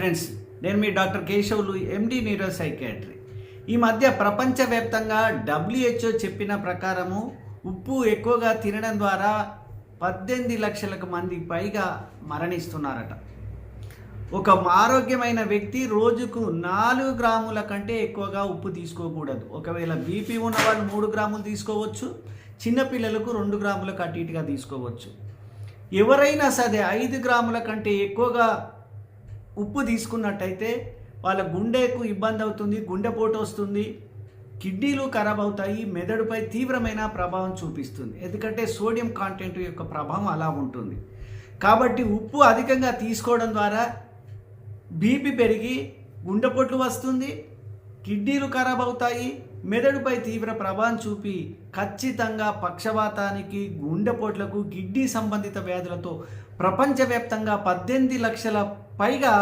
Friends నేను మీ doctor Keshavulu MD neuro psychiatry ఈ మధ్య ప్రపంచవ్యాప్తంగా డబ్ల్యూహెచ్ఓ చెప్పిన ప్రకారము ఉప్పు ఎక్కువగా తినడం ద్వారా పద్దెనిమిది లక్షలకు మంది పైగా మరణిస్తున్నారట. ఒక ఆరోగ్యమైన వ్యక్తి రోజుకు నాలుగు గ్రాముల కంటే ఎక్కువగా ఉప్పు తీసుకోకూడదు. ఒకవేళ బీపీ ఉన్నవాళ్ళు మూడు గ్రాములు తీసుకోవచ్చు చిన్నపిల్లలకు రెండు గ్రాములకు అటు ఇటుగా తీసుకోవచ్చు. ఎవరైనా సరే ఐదు గ్రాముల కంటే ఎక్కువగా ఉప్పు తీసుకున్నట్టయితే వాళ్ళ గుండెకు ఇబ్బంది అవుతుంది గుండెపోటు వస్తుంది కిడ్నీలు ఖరాబ్ అవుతాయి మెదడుపై తీవ్రమైన ప్రభావం చూపిస్తుంది. ఎందుకంటే సోడియం కాంటెంట్ యొక్క ప్రభావం అలా ఉంటుంది. కాబట్టి ఉప్పు అధికంగా తీసుకోవడం ద్వారా బీపీ పెరిగి గుండెపోట్లు వస్తుంది కిడ్నీలు ఖరాబ్ అవుతాయి మెదడుపై తీవ్ర ప్రభావం చూపి ఖచ్చితంగా పక్షవాతానికి గుండెపోట్లకు కిడ్నీ సంబంధిత వ్యాధులతో ప్రపంచవ్యాప్తంగా పద్దెనిమిది లక్షల పైగా